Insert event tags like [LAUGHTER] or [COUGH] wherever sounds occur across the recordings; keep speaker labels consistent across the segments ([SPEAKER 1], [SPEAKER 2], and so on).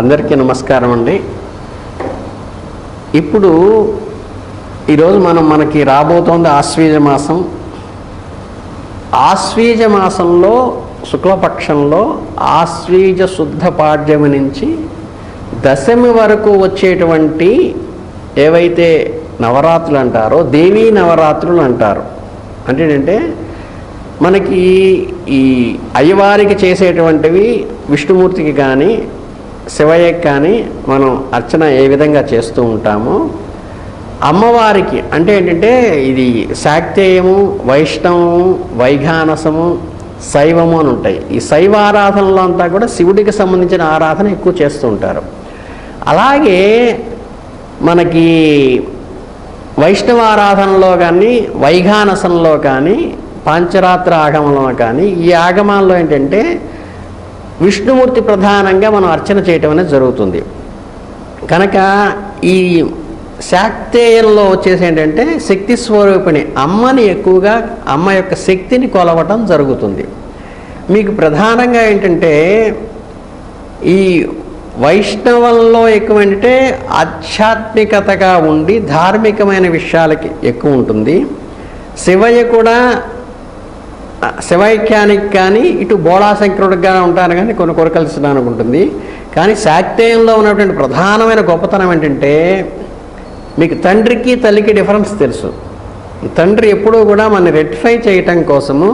[SPEAKER 1] అందరికీ నమస్కారం అండి. ఇప్పుడు ఈరోజు మనం మనకి రాబోతోంది ఆశ్వీజ మాసం. ఆశ్వీజ మాసంలో శుక్లపక్షంలో ఆశ్వీజ శుద్ధ పాడ్యమి నుంచి దశమి వరకు వచ్చేటువంటి ఏవైతే నవరాత్రులు అంటారో దేవీ నవరాత్రులు అంటారు. అంటే ఏంటంటే మనకి ఈ అయ్యవారికి చేసేటువంటివి విష్ణుమూర్తికి కానీ శివయ్య కానీ మనం అర్చన ఏ విధంగా చేస్తూ ఉంటామో అమ్మవారికి అంటే ఏంటంటే ఇది శాక్తేయము వైష్ణవము వైఘానసము శైవము అని ఉంటాయి. ఈ శైవ ఆరాధనలో అంతా కూడా శివుడికి సంబంధించిన ఆరాధన ఎక్కువ చేస్తూ ఉంటారు. అలాగే మనకి వైష్ణవ ఆరాధనలో కానీ వైఘానసంలో కానీ పాంచరాత్ర ఆగమంలో కానీ ఈ ఆగమాల్లో ఏంటంటే విష్ణుమూర్తి ప్రధానంగా మనం అర్చన చేయటం అనేది జరుగుతుంది. కనుక ఈ శాక్తేయంలో వచ్చేసి ఏంటంటే శక్తి స్వరూపిణి అమ్మని ఎక్కువగా అమ్మ యొక్క శక్తిని కొలవటం జరుగుతుంది. మీకు ప్రధానంగా ఏంటంటే ఈ వైష్ణవంలో ఎక్కువ ఏంటంటే ఆధ్యాత్మికతగా ఉండి ధార్మికమైన విషయాలకి ఎక్కువ ఉంటుంది. శివయ్య కూడా శివైక్యానికి కానీ ఇటు బోళాశంకరుడిగా ఉంటాను కానీ కొన్ని కొరకలిసడానికి ఉంటుంది కానీ శాక్తేయంలో ఉన్నటువంటి ప్రధానమైన గొప్పతనం ఏంటంటే మీకు తండ్రికి తల్లికి డిఫరెన్స్ తెలుసు. ఈ తండ్రి ఎప్పుడూ కూడా మన రెక్టిఫై చేయటం కోసము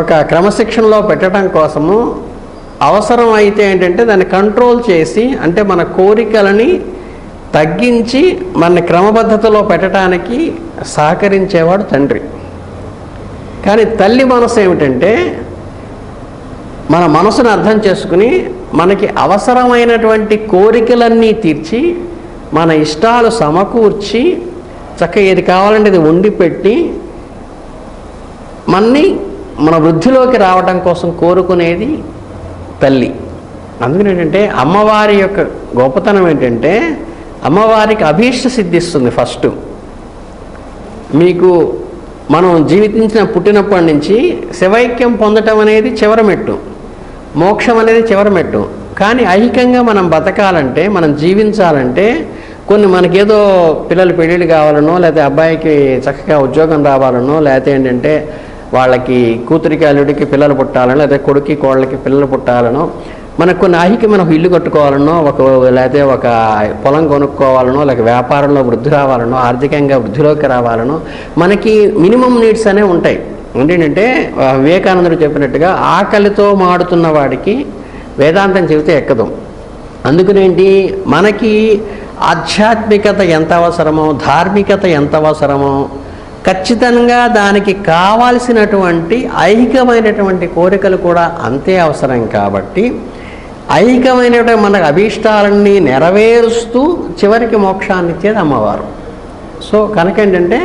[SPEAKER 1] ఒక క్రమశిక్షణలో పెట్టడం కోసము అవసరం అయితే ఏంటంటే దాన్ని కంట్రోల్ చేసి అంటే మన కోరికలని తగ్గించి మన క్రమబద్ధతలో పెట్టడానికి సహకరించేవాడు తండ్రి. కానీ తల్లి మనసు ఏమిటంటే మన మనసును అర్థం చేసుకుని మనకి అవసరమైనటువంటి కోరికలన్నీ తీర్చి మన ఇష్టాలు సమకూర్చి చక్కగా ఏది కావాలంటే ఇది వండి పెట్టి మన్ని మన వృద్ధిలోకి రావడం కోసం కోరుకునేది తల్లి. అందుకని ఏంటంటే అమ్మవారి యొక్క గొప్పతనం ఏంటంటే అమ్మవారికి అభీష్ట సిద్ధిస్తుంది ఫస్ట్. మీకు మనం జీవించిన పుట్టినప్పటి నుంచి శివైక్యం పొందటం అనేది చివరమెట్టు. మోక్షం అనేది చివరమెట్టు. కానీ ఐహికంగా మనం బతకాలంటే మనం జీవించాలంటే కొన్ని మనకేదో పిల్లలు పెళ్ళిళ్ళు కావాలనో లేకపోతే అబ్బాయికి చక్కగా ఉద్యోగం రావాలనో లేకపోతే ఏంటంటే వాళ్ళకి కూతురికి అల్లుడికి పిల్లలు పుట్టాలనో లేకపోతే కొడుక్కి కోళ్ళకి పిల్లలు పుట్టాలనో మనకు కొన్ని ఆహికి ఒక ఇల్లు కట్టుకోవాలనో ఒక లేకపోతే ఒక పొలం కొనుక్కోవాలనో లేక వ్యాపారంలో వృద్ధి రావాలనో ఆర్థికంగా వృద్ధిలోకి రావాలనో మనకి మినిమం నీడ్స్ అనేవి ఉంటాయి. ఏంటంటే వివేకానందుడు చెప్పినట్టుగా ఆకలితో మాడుతున్న వాడికి వేదాంతం చెబితే ఎక్కదు. అందుకనేంటి మనకి ఆధ్యాత్మికత ఎంత అవసరమో ధార్మికత ఎంత అవసరమో ఖచ్చితంగా దానికి కావాల్సినటువంటి ఐహికమైనటువంటి కోరికలు కూడా అంతే అవసరం కాబట్టి ఐకమైనటువంటి మన అభీష్టాలన్నీ నెరవేరుస్తూ చివరికి మోక్షాన్ని ఇచ్చేది అమ్మవారు. సో కనుక ఏంటంటే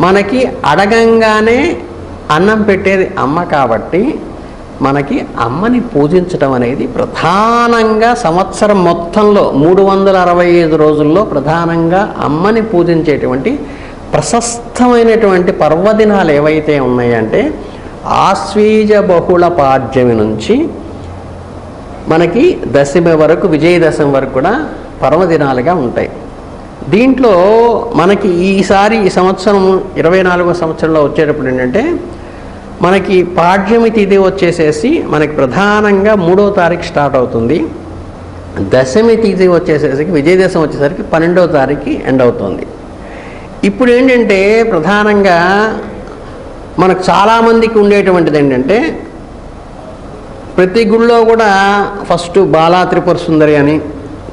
[SPEAKER 1] మనకి అడగంగానే అన్నం పెట్టేది అమ్మ కాబట్టి మనకి అమ్మని పూజించడం అనేది ప్రధానంగా సంవత్సరం మొత్తంలో మూడు వందల అరవై ఐదు రోజుల్లో ప్రధానంగా అమ్మని పూజించేటువంటి ప్రశస్తమైనటువంటి పర్వదినాలు ఏవైతే ఉన్నాయంటే ఆశ్వీజ బహుళ పాడ్యమి నుంచి మనకి దశమి వరకు విజయదశమి వరకు కూడా పర్వదినాలుగా ఉంటాయి. దీంట్లో మనకి ఈసారి ఈ సంవత్సరం ఇరవై నాలుగో సంవత్సరంలో వచ్చేటప్పుడు ఏంటంటే మనకి పాడ్యమి తిథి వచ్చేసేసి మనకి ప్రధానంగా మూడో తారీఖు స్టార్ట్ అవుతుంది. దశమి తిథి వచ్చేసేసరికి విజయదశమి వచ్చేసరికి పన్నెండవ తారీఖు ఎండ్ అవుతుంది. ఇప్పుడు ఏంటంటే ప్రధానంగా మనకు చాలామందికి ఉండేటువంటిది ఏంటంటే ప్రతి గుళ్ళో కూడా ఫస్ట్ బాలా త్రిపుర సుందరి అని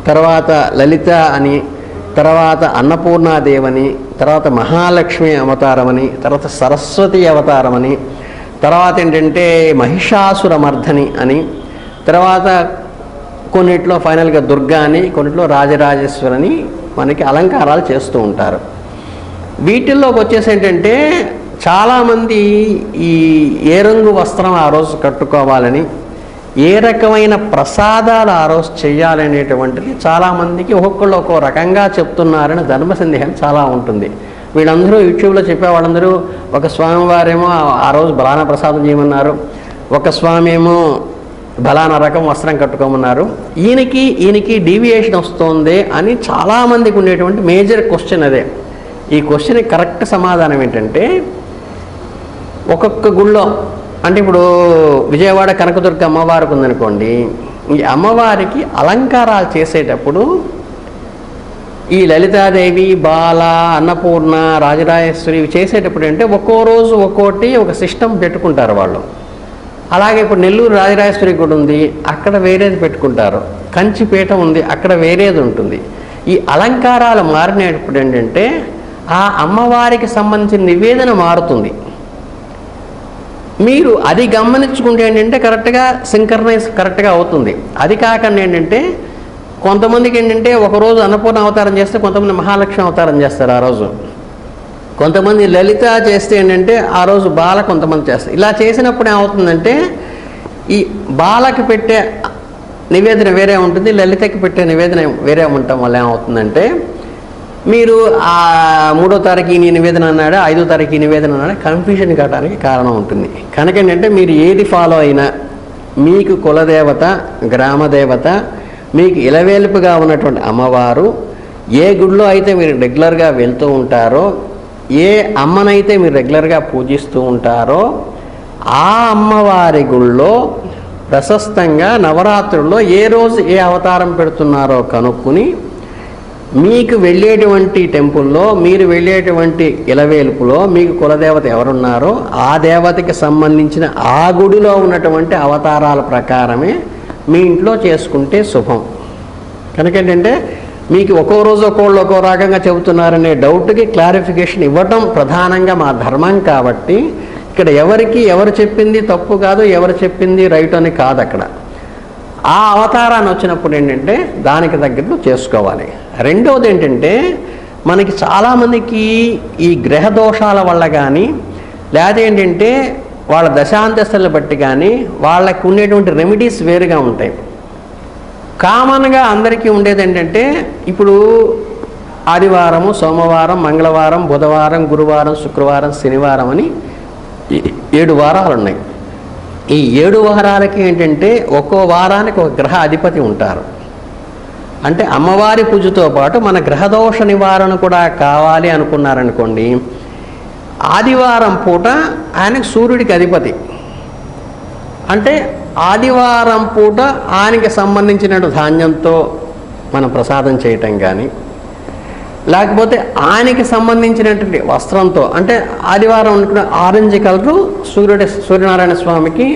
[SPEAKER 1] తర్వాత లలిత అని తర్వాత అన్నపూర్ణాదేవని తర్వాత మహాలక్ష్మి అవతారమని తర్వాత సరస్వతి అవతారమని తర్వాత ఏంటంటే మహిషాసురమర్ధని అని తర్వాత కొన్నిట్లో ఫైనల్గా దుర్గా అని కొన్నిట్లో రాజరాజేశ్వరని మనకి అలంకారాలు చేస్తూ ఉంటారు. వీటిల్లోకి వచ్చేసి ఏంటంటే చాలామంది ఈ ఏ రంగు వస్త్రం ఆ రోజు కట్టుకోవాలని ఏ రకమైన ప్రసాదాలు ఆ రోజు చేయాలనేటువంటిది చాలామందికి ఒక్కొక్కళ్ళు ఒక్కో రకంగా చెప్తున్నారని ధర్మ సందేహం చాలా ఉంటుంది. వీళ్ళందరూ యూట్యూబ్లో చెప్పే వాళ్ళందరూ ఒక స్వామివారేమో ఆ- ఆ రోజు బలాన ప్రసాదం చేయమన్నారు ఒక స్వామి ఏమో బలానా రకం వస్త్రం కట్టుకోమన్నారు ఈయనకి ఈయనకి డీవియేషన్ వస్తుంది అని చాలామందికి ఉండేటువంటి మేజర్ క్వశ్చన్ అదే. ఈ క్వశ్చన్ కరెక్ట్ సమాధానం ఏంటంటే ఒక్కొక్క గుళ్ళో అంటే ఇప్పుడు విజయవాడ కనకదుర్గ అమ్మవారికి ఉందనుకోండి ఈ అమ్మవారికి అలంకారాలు చేసేటప్పుడు ఈ లలితాదేవి బాల అన్నపూర్ణ రాజరాజేశ్వరి ఇవి చేసేటప్పుడు అంటే ఒక్కో రోజు ఒక్కోటి ఒక సిస్టమ్ పెట్టుకుంటారు వాళ్ళు. అలాగే ఇప్పుడు నెల్లూరు రాజరాజేశ్వరి గుడి ఉంది అక్కడ వేరేది పెట్టుకుంటారు. కంచిపీఠ ఉంది అక్కడ వేరేది ఉంటుంది. ఈ అలంకారాలు మారినప్పుడు ఏంటంటే ఆ అమ్మవారికి సంబంధించిన నివేదన మారుతుంది. మీరు అది గమనించుకుంటే ఏంటంటే కరెక్ట్గా సింకర్నైజ్ కరెక్ట్గా అవుతుంది. అది కాకుండా ఏంటంటే కొంతమందికి ఏంటంటే ఒకరోజు అన్నపూర్ణ అవతారం చేస్తే కొంతమంది మహాలక్ష్మి అవతారం చేస్తారు ఆ రోజు. కొంతమంది లలిత చేస్తే ఏంటంటే ఆ రోజు బాల కొంతమంది చేస్తారు. ఇలా చేసినప్పుడు ఏమవుతుందంటే ఈ బాలకి పెట్టే నివేదన వేరే ఉంటుంది లలితకి పెట్టే నివేదన వేరే ఉండటం వల్ల ఏమవుతుందంటే మీరు ఆ మూడో తారీఖు ఈ నివేదన అన్నాడు ఐదో తారీఖు ఈ నివేదన అన్నాడు కన్ఫ్యూజన్ కావడానికి కారణం ఉంటుంది. కనుక ఏంటంటే మీరు ఏది ఫాలో అయినా మీకు కులదేవత గ్రామదేవత మీకు ఇలవేలుపుగా ఉన్నటువంటి అమ్మవారు ఏ గుడిలో అయితే మీరు రెగ్యులర్గా వెళ్తూ ఉంటారో ఏ అమ్మనైతే మీరు రెగ్యులర్గా పూజిస్తూ ఉంటారో ఆ అమ్మవారి గుళ్ళో ప్రశస్తంగా నవరాత్రుల్లో ఏ రోజు ఏ అవతారం పెడుతున్నారో కనుక్కుని మీకు వెళ్ళేటువంటి టెంపుల్లో మీరు వెళ్ళేటువంటి ఇలవేలుపులో మీకు కులదేవత ఎవరున్నారో ఆ దేవతకి సంబంధించిన ఆ గుడిలో ఉన్నటువంటి అవతారాల ప్రకారమే మీ ఇంట్లో చేసుకుంటే శుభం. కనుక ఏంటంటే మీకు ఒక్కో రోజు ఒక్కోళ్ళు ఒక్కో రకంగా చెబుతున్నారనే డౌట్కి క్లారిఫికేషన్ ఇవ్వటం ప్రధానంగా మా ధర్మం కాబట్టి ఇక్కడ ఎవరికి ఎవరు చెప్పింది తప్పు కాదు ఎవరు చెప్పింది రైట్ అని కాదు అక్కడ ఆ అవతారాన్ని వచ్చినప్పుడు ఏంటంటే దానికి తగ్గట్టు చేసుకోవాలి. రెండవది ఏంటంటే మనకి చాలామందికి ఈ గ్రహ దోషాల వల్ల కానీ లేదా ఏంటంటే వాళ్ళ దశాంతస్తులను బట్టి కానీ వాళ్ళకి ఉండేటువంటి రెమెడీస్ వేరుగా ఉంటాయి. కామన్గా అందరికీ ఉండేది ఏంటంటే ఇప్పుడు ఆదివారము సోమవారం మంగళవారం బుధవారం గురువారం శుక్రవారం శనివారం అని ఏడు వారాలు ఉన్నాయి. ఈ ఏడు వారాలకి ఏంటంటే ఒక్కో వారానికి ఒక గ్రహ అధిపతి ఉంటారు. అంటే అమ్మవారి పూజతో పాటు మన గ్రహదోష నివారణ కూడా కావాలి అనుకున్నారనుకోండి ఆదివారం పూట ఆయనకు సూర్యుడికి అధిపతి. అంటే ఆదివారం పూట ఆయనకి సంబంధించిన ధాన్యంతో మనం ప్రసాదం చేయటం కానీ లేకపోతే ఆయనకి సంబంధించినటువంటి వస్త్రంతో అంటే ఆదివారం ఉన్నటువంటి ఆరెంజ్ కలరు సూర్యుడి సూర్యనారాయణ స్వామికి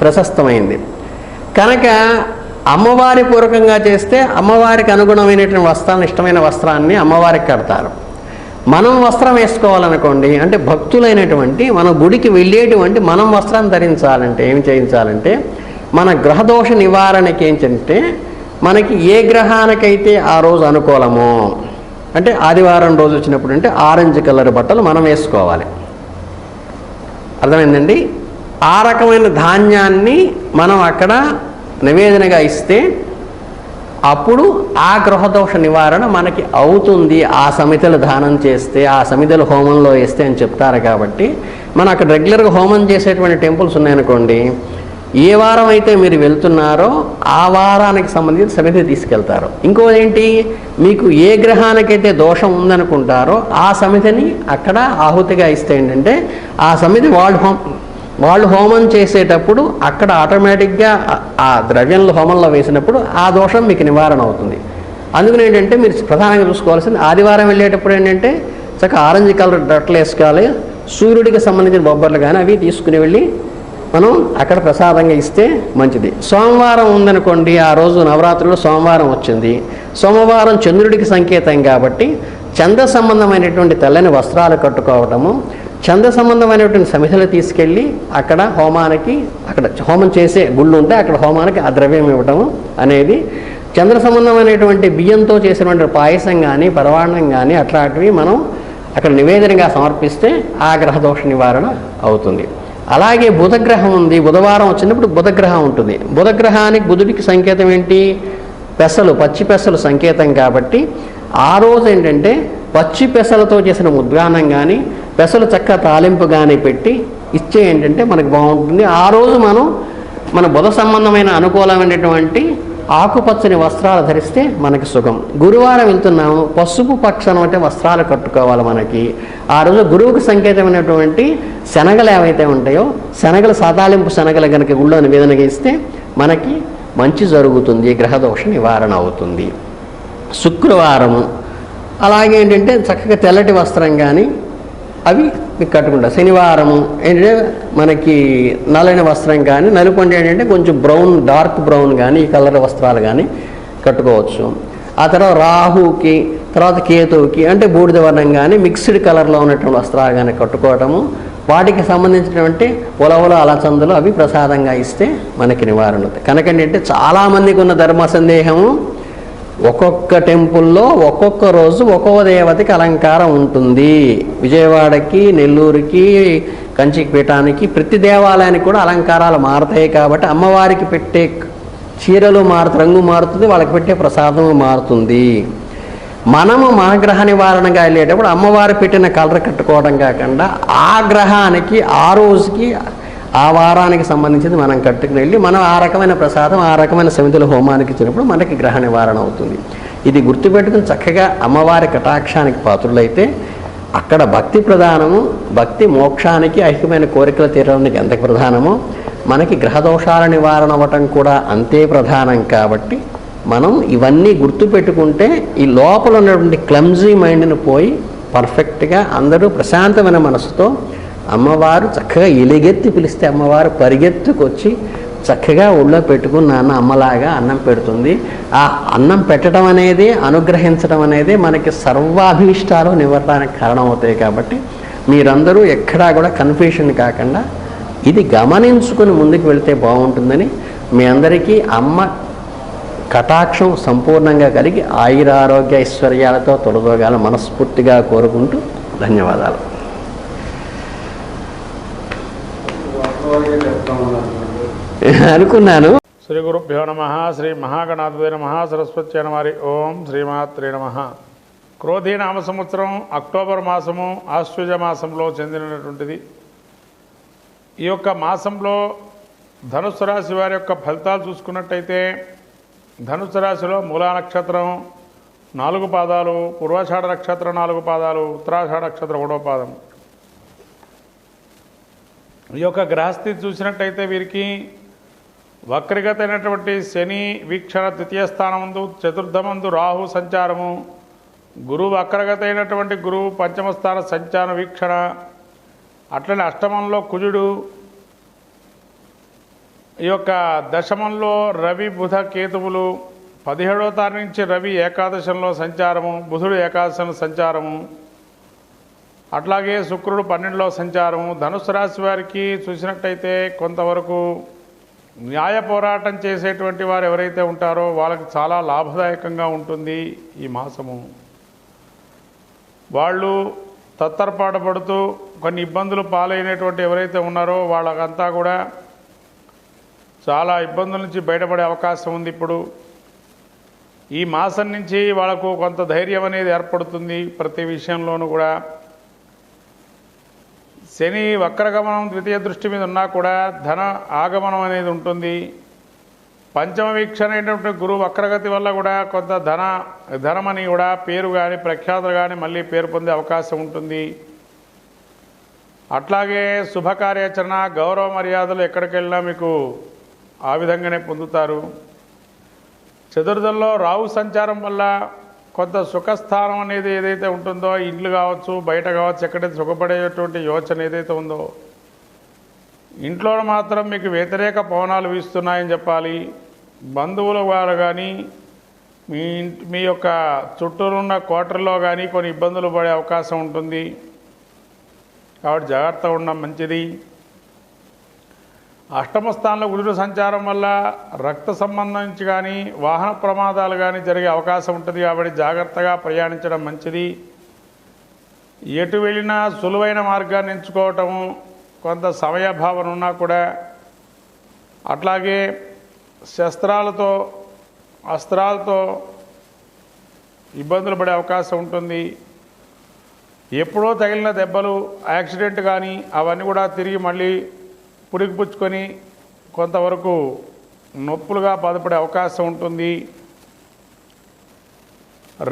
[SPEAKER 1] ప్రశస్తమైంది. కనుక అమ్మవారి పూర్వకంగా చేస్తే అమ్మవారికి అనుగుణమైనటువంటి వస్త్రాన్ని ఇష్టమైన వస్త్రాన్ని అమ్మవారికి కడతారు. మనం వస్త్రం వేసుకోవాలనుకోండి అంటే భక్తులైనటువంటి మన గుడికి వెళ్ళేటువంటి మనం వస్త్రం ధరించాలంటే ఏం చేయించాలంటే మన గ్రహదోష నివారణకి ఏంటంటే మనకి ఏ గ్రహానికైతే ఆ రోజు అనుకూలమో అంటే ఆదివారం రోజు వచ్చినప్పుడు అంటే ఆరెంజ్ కలర్ బట్టలు మనం వేసుకోవాలి. అర్థమైందండి? ఆ రకమైన ధాన్యాన్ని మనం అక్కడ నివేదనగా ఇస్తే అప్పుడు ఆ గ్రహదోష నివారణ మనకి అవుతుంది. ఆ సమితలు దానం చేస్తే ఆ సమితలు హోమంలో వేస్తే అని చెప్తారు కాబట్టి మనం అక్కడ రెగ్యులర్గా హోమం చేసేటువంటి టెంపుల్స్ ఉన్నాయనుకోండి ఏ వారం అయితే మీరు వెళ్తున్నారో ఆ వారానికి సంబంధించి సమితి తీసుకెళ్తారు. ఇంకోదేంటి? మీకు ఏ గ్రహానికైతే దోషం ఉందనుకుంటారో ఆ సమితిని అక్కడ ఆహుతిగా ఇస్తే ఏంటంటే ఆ సమితి వాళ్ళు హోం వాళ్ళు హోమం చేసేటప్పుడు అక్కడ ఆటోమేటిక్గా ఆ- ఆ ద్రవ్యంలో హోమంలో వేసినప్పుడు ఆ దోషం మీకు నివారణ అవుతుంది. అందుకని ఏంటంటే మీరు ప్రధానంగా చూసుకోవాల్సింది ఆదివారం వెళ్ళేటప్పుడు ఏంటంటే చక్కగా ఆరెంజ్ కలర్ బట్టలు వేసుకోవాలి. సూర్యుడికి సంబంధించిన బొబ్బర్లు కానీ అవి తీసుకుని వెళ్ళి మనం అక్కడ ప్రసాదంగా ఇస్తే మంచిది. సోమవారం ఉందనుకోండి ఆ రోజు నవరాత్రులు సోమవారం వచ్చింది. సోమవారం చంద్రుడికి సంకేతం కాబట్టి చంద్ర సంబంధమైనటువంటి తెల్లని వస్త్రాలు కట్టుకోవటము చంద్ర సంబంధమైనటువంటి సమిధలు తీసుకెళ్ళి అక్కడ హోమానికి అక్కడ హోమం చేసే గుళ్ళు ఉంటే అక్కడ హోమానికి ఆ ద్రవ్యం ఇవ్వటము అనేది చంద్ర సంబంధమైనటువంటి బియ్యంతో చేసినటువంటి పాయసం కానీ పరవాణం కానీ అట్లాంటివి మనం అక్కడ నివేదనగా సమర్పిస్తే ఆ గ్రహదోష నివారణ అవుతుంది. అలాగే బుధగ్రహం ఉంది. బుధవారం వచ్చినప్పుడు బుధగ్రహం ఉంటుంది. బుధగ్రహానికి బుధుడికి సంకేతం ఏంటి? పెసలు పచ్చి పెసలు సంకేతం కాబట్టి ఆ రోజు ఏంటంటే పచ్చి పెసలతో చేసిన ఉద్గానం కానీ పెసలు చక్క తాలింపు కానీ పెట్టి ఇచ్చే ఏంటంటే మనకు బాగుంటుంది. ఆ రోజు మనం మన బుధ సంబంధమైన అనుకూలమైనటువంటి ఆకుపచ్చని వస్త్రాలు ధరిస్తే మనకి సుఖం. గురువారం వెళ్తున్నాము పసుపు పక్షం అంటే వస్త్రాలు కట్టుకోవాలి మనకి. ఆ రోజు గురువుకు సంకేతమైనటువంటి శనగలు ఏవైతే ఉంటాయో శనగలు సదాలింపు శనగలు కనుక గుళ్ళో నివేదనగా ఇస్తే మనకి మంచి జరుగుతుంది గ్రహదోష నివారణ అవుతుంది. శుక్రవారము అలాగే ఏంటంటే చక్కగా తెల్లటి వస్త్రం కానీ అవి మీకు శనివారం ఏంటంటే మనకి నల్లని వస్త్రం కానీ నలుపు ఏంటంటే కొంచెం బ్రౌన్ డార్క్ బ్రౌన్ కానీ ఈ కలర్ వస్త్రాలు కానీ కట్టుకోవచ్చు. ఆ తర్వాత రాహుకి తర్వాత కేతువుకి అంటే బూడిద వర్ణం కానీ మిక్స్డ్ కలర్లో ఉన్నటువంటి వస్త్రాలు కానీ కట్టుకోవటము. వాటికి సంబంధించినటువంటి ఉలవలు అలచందులు అవి ప్రసాదంగా ఇస్తే మనకి నివారణ అవుతాయి. కనుక ఏంటంటే చాలామందికి ఉన్న ధర్మ సందేహము ఒక్కొక్క టెంపుల్లో ఒక్కొక్క రోజు ఒక్కొక్క దేవతకి అలంకారం ఉంటుంది. విజయవాడకి నెల్లూరుకి కంచికి పీఠానికి ప్రతి దేవాలయానికి కూడా అలంకారాలు మారుతాయి కాబట్టి అమ్మవారికి పెట్టే చీరలు మారుతు రంగు మారుతుంది వాళ్ళకి పెట్టే ప్రసాదము మారుతుంది. మనము మన గ్రహ నివారణగా వెళ్ళేటప్పుడు అమ్మవారు పెట్టిన కలర్ కట్టుకోవడం కాకుండా ఆ గ్రహానికి ఆ రోజుకి ఆ వారానికి సంబంధించింది మనం కట్టుకుని వెళ్ళి మనం ఆ రకమైన ప్రసాదం ఆ రకమైన సమితుల హోమానికి ఇచ్చినప్పుడు మనకి గ్రహ నివారణ అవుతుంది. ఇది గుర్తుపెట్టుకుని చక్కగా అమ్మవారి కటాక్షానికి పాత్రులైతే అక్కడ భక్తి ప్రధానము భక్తి మోక్షానికి ఐక్యమైన కోరికలు తీరడానికి ఎంత ప్రధానమో మనకి గ్రహదోషాల నివారణ అవ్వటం కూడా అంతే ప్రధానం కాబట్టి మనం ఇవన్నీ గుర్తుపెట్టుకుంటే ఈ లోపల ఉన్నటువంటి క్లమ్జీ మైండ్ని పోయి పర్ఫెక్ట్గా అందరూ ప్రశాంతమైన మనసుతో అమ్మవారు చక్కగా ఎలిగెత్తి పిలిస్తే అమ్మవారు పరిగెత్తుకొచ్చి చక్కగా ఒళ్ళో పెట్టుకుని నాన్న అమ్మలాగా అన్నం పెడుతుంది. ఆ అన్నం పెట్టడం అనేది అనుగ్రహించడం అనేది మనకి సర్వాభీష్టాలు కారణం కారణమవుతాయి కాబట్టి మీరందరూ ఎక్కడా కూడా కన్ఫ్యూషన్ కాకుండా ఇది గమనించుకుని ముందుకు వెళితే బాగుంటుందని మీ అందరికీ అమ్మ కటాక్షం సంపూర్ణంగా కలిగి ఆయురారోగ్య ఐశ్వర్యాలతో తొలగోగాల మనస్ఫూర్తిగా కోరుకుంటూ ధన్యవాదాలు. [LAUGHS] అనుకున్నాను.
[SPEAKER 2] శ్రీ గురుభ్యో నమ శ్రీ మహాగణాధిపతి నమ సరస్వతి నమారి ఓం శ్రీమాత్రే నమ. క్రోధీ నామ సంవత్సరం అక్టోబర్ మాసము ఆశ్వజ మాసంలో చెందినటువంటిది. ఈ యొక్క మాసంలో ధనుసు రాశి వారి యొక్క ఫలితాలు చూసుకున్నట్టయితే ధనుసు రాశిలో మూలా నక్షత్రం నాలుగు పాదాలు పూర్వాషాఢ నక్షత్రం నాలుగు పాదాలు ఉత్తరాషాఢ నక్షత్రం ఒకటో పాదం ఈ యొక్క గ్రహస్థితి చూసినట్టయితే వీరికి వక్రగతైనటువంటి శని వీక్షణ ద్వితీయ స్థానమందు చతుర్థమందు రాహు సంచారము. గురువు వక్రగతైనటువంటి గురువు పంచమ స్థాన సంచార వీక్షణ. అట్లనే అష్టమంలో కుజుడు. ఈ యొక్క దశమంలో రవి బుధ కేతువులు. పదిహేడవ తారీఖు నుంచి రవి ఏకాదశంలో సంచారము బుధుడు ఏకాదశంలో సంచారము. అట్లాగే శుక్రుడు పన్నెండులో సంచారము. ధనుసు రాశి వారికి చూసినట్టయితే కొంతవరకు న్యాయ పోరాటం చేసేటువంటి వారు ఎవరైతే ఉంటారో వాళ్ళకి చాలా లాభదాయకంగా ఉంటుంది ఈ మాసము. వాళ్ళు తత్తరపాటు పడుతూ కొన్ని ఇబ్బందులు పాలైనటువంటి ఎవరైతే ఉన్నారో వాళ్ళకంతా కూడా చాలా ఇబ్బందుల నుంచి బయటపడే అవకాశం ఉంది ఇప్పుడు. ఈ మాసం నుంచి వాళ్ళకు కొంత ధైర్యం అనేది ఏర్పడుతుంది ప్రతి విషయంలోనూ కూడా. శని వక్రగమనం ద్వితీయ దృష్టి మీద ఉన్నా కూడా ధన ఆగమనం అనేది ఉంటుంది. పంచమ వీక్షణ అయినటువంటి గురువు వక్రగతి వల్ల కూడా కొంత ధన ధనమని కూడా పేరు కానీ ప్రఖ్యాతులు కానీ మళ్ళీ పేరు పొందే అవకాశం ఉంటుంది. అట్లాగే శుభకార్యాచరణ గౌరవ మర్యాదలు ఎక్కడికి వెళ్ళినా మీకు ఆ విధంగానే పొందుతారు. చతుర్థంలో రావు సంచారం వల్ల కొంత సుఖస్థానం అనేది ఏదైతే ఉంటుందో ఇండ్లు కావచ్చు బయట కావచ్చు ఎక్కడైతే సుఖపడేటువంటి యోచన ఏదైతే ఉందో ఇంట్లో మాత్రం మీకు వ్యతిరేక పవనాలు వీస్తున్నాయని చెప్పాలి. బంధువుల వారు కానీ మీ ఇంటి మీ యొక్క చుట్టూరున్న కోటర్లో కానీ కొన్ని ఇబ్బందులు పడే అవకాశం ఉంటుంది. కాబట్టి జాగ్రత్తగా ఉండడం మంచిది. అష్టమ స్థానంలో గురుడు సంచారం వల్ల రక్త సంబంధించి కానీ వాహన ప్రమాదాలు కానీ జరిగే అవకాశం ఉంటుంది కాబట్టి జాగ్రత్తగా ప్రయాణించడం మంచిది. ఎటు వెళ్ళినా సులువైన మార్గాన్ని ఎంచుకోవటము కొంత సమయభావన ఉన్నా కూడా అట్లాగే శస్త్రాలతో అస్త్రాలతో ఇబ్బందులు పడే అవకాశం ఉంటుంది. ఎప్పుడో తగిలిన దెబ్బలు యాక్సిడెంట్ కానీ అవన్నీ కూడా తిరిగి మళ్ళీ పురిగిపుచ్చుకొని కొంతవరకు నొప్పులుగా బాధపడే అవకాశం ఉంటుంది.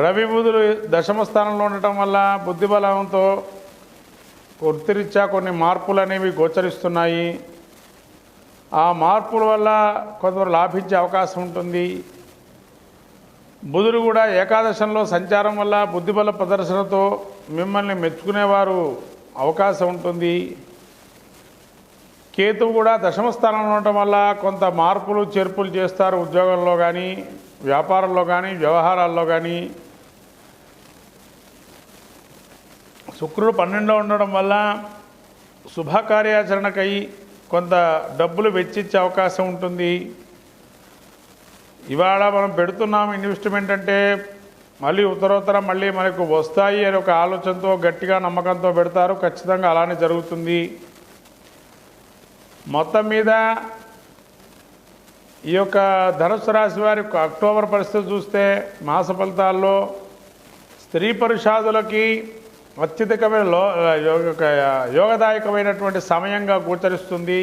[SPEAKER 2] రవి బుధులు దశమ స్థానంలో ఉండటం వల్ల బుద్ధిబలంతో వృత్తిరీత్యా కొన్ని మార్పులు అనేవి గోచరిస్తున్నాయి. ఆ మార్పుల వల్ల కొంతవరకు లాభించే అవకాశం ఉంటుంది. బుధుడు కూడా ఏకాదశంలో సంచారం వల్ల బుద్ధిబల ప్రదర్శనతో మిమ్మల్ని మెచ్చుకునేవారు అవకాశం ఉంటుంది. కేతువు కూడా దశమ స్థానంలో ఉండటం వల్ల కొంత మార్పులు చేర్పులు చేస్తారు ఉద్యోగంలో కానీ వ్యాపారంలో కానీ వ్యవహారాల్లో కానీ శుక్రుడు పన్నెండులో ఉండడం వల్ల శుభకార్యాచరణకై కొంత డబ్బులు వెచ్చించే అవకాశం ఉంటుంది. ఇవాళ మనం పెడుతున్నాం ఇన్వెస్ట్మెంట్ అంటే మళ్ళీ ఉత్తరోత్తర మళ్ళీ మనకు వస్తాయి అనే ఒక ఆలోచనతో గట్టిగా నమ్మకంతో పెడతారు. ఖచ్చితంగా అలానే జరుగుతుంది. మొత్తం మీద ఈ యొక్క ధనుసు రాశి వారి అక్టోబర్ పరిస్థితి చూస్తే మాస ఫలితాల్లో స్త్రీ పురుషాదులకి అత్యధికమైన లో యోగదాయకమైనటువంటి సమయంగా గోచరిస్తుంది.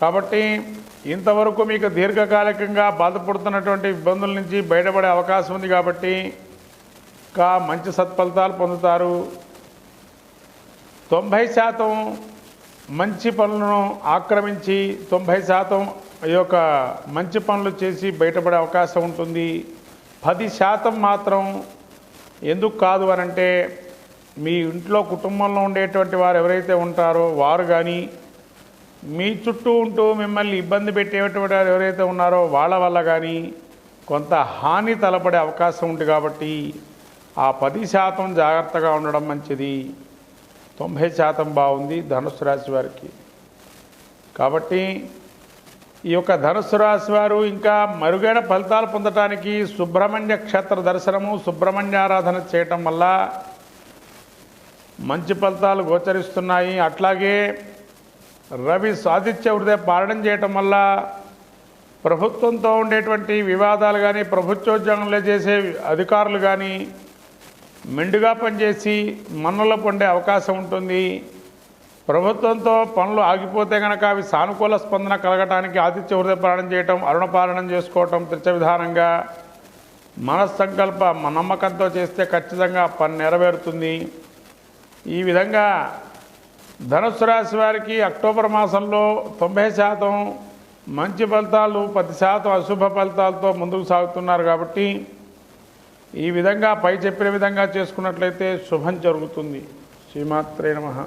[SPEAKER 2] కాబట్టి ఇంతవరకు మీకు దీర్ఘకాలికంగా బాధపడుతున్నటువంటి ఇబ్బందుల నుంచి బయటపడే అవకాశం ఉంది కాబట్టి ఇంకా మంచి సత్ఫలితాలు పొందుతారు. తొంభై శాతం మంచి పనులను ఆక్రమించి తొంభై శాతం ఈ యొక్క మంచి పనులు చేసి బయటపడే అవకాశం ఉంటుంది. పది శాతం మాత్రం ఎందుకు కాదు అని అంటే మీ ఇంట్లో కుటుంబంలో ఉండేటువంటి వారు ఎవరైతే ఉంటారో వారు కానీ మీ చుట్టూ ఉంటూ మిమ్మల్ని ఇబ్బంది పెట్టేటువంటి వారు ఎవరైతే ఉన్నారో వాళ్ళ వల్ల కానీ కొంత హాని తలపడే అవకాశం ఉంది కాబట్టి ఆ పది శాతం జాగ్రత్తగా ఉండడం మంచిది. తొంభై శాతం బాగుంది ధనుసు రాశి వారికి. కాబట్టి ఈ యొక్క ధనుసు రాశి వారు ఇంకా మరుగైన ఫలితాలు పొందటానికి సుబ్రహ్మణ్య క్షేత్ర దర్శనము సుబ్రహ్మణ్యారాధన చేయటం వల్ల మంచి ఫలితాలు గోచరిస్తున్నాయి. అట్లాగే రవి సాధిత్య హృదయ పాలన చేయటం వల్ల ప్రభుత్వంతో ఉండేటువంటి వివాదాలు కానీ ప్రభుత్వోద్యోగంలో చేసే అధికారులు కానీ మెండుగా పనిచేసి మన్నుల పండే అవకాశం ఉంటుంది. ప్రభుత్వంతో పనులు ఆగిపోతే కనుక అవి సానుకూల స్పందన కలగటానికి ఆతిథ్య హృదయపాలన చేయటం అరుణపాలనం చేసుకోవటం త్రిచ విధానంగా మనస్సంకల్ప నమ్మకంతో చేస్తే ఖచ్చితంగా పని నెరవేరుతుంది. ఈ విధంగా ధనుసు రాశి వారికి అక్టోబర్ మాసంలో తొంభై శాతం మంచి ఫలితాలు పది శాతం అశుభ ఫలితాలతో ముందుకు సాగుతున్నారు కాబట్టి ఈ విధంగా పై చెప్పిన విధంగా చేసుకున్నట్లయితే శుభం జరుగుతుంది. శ్రీమాత్రే నమ.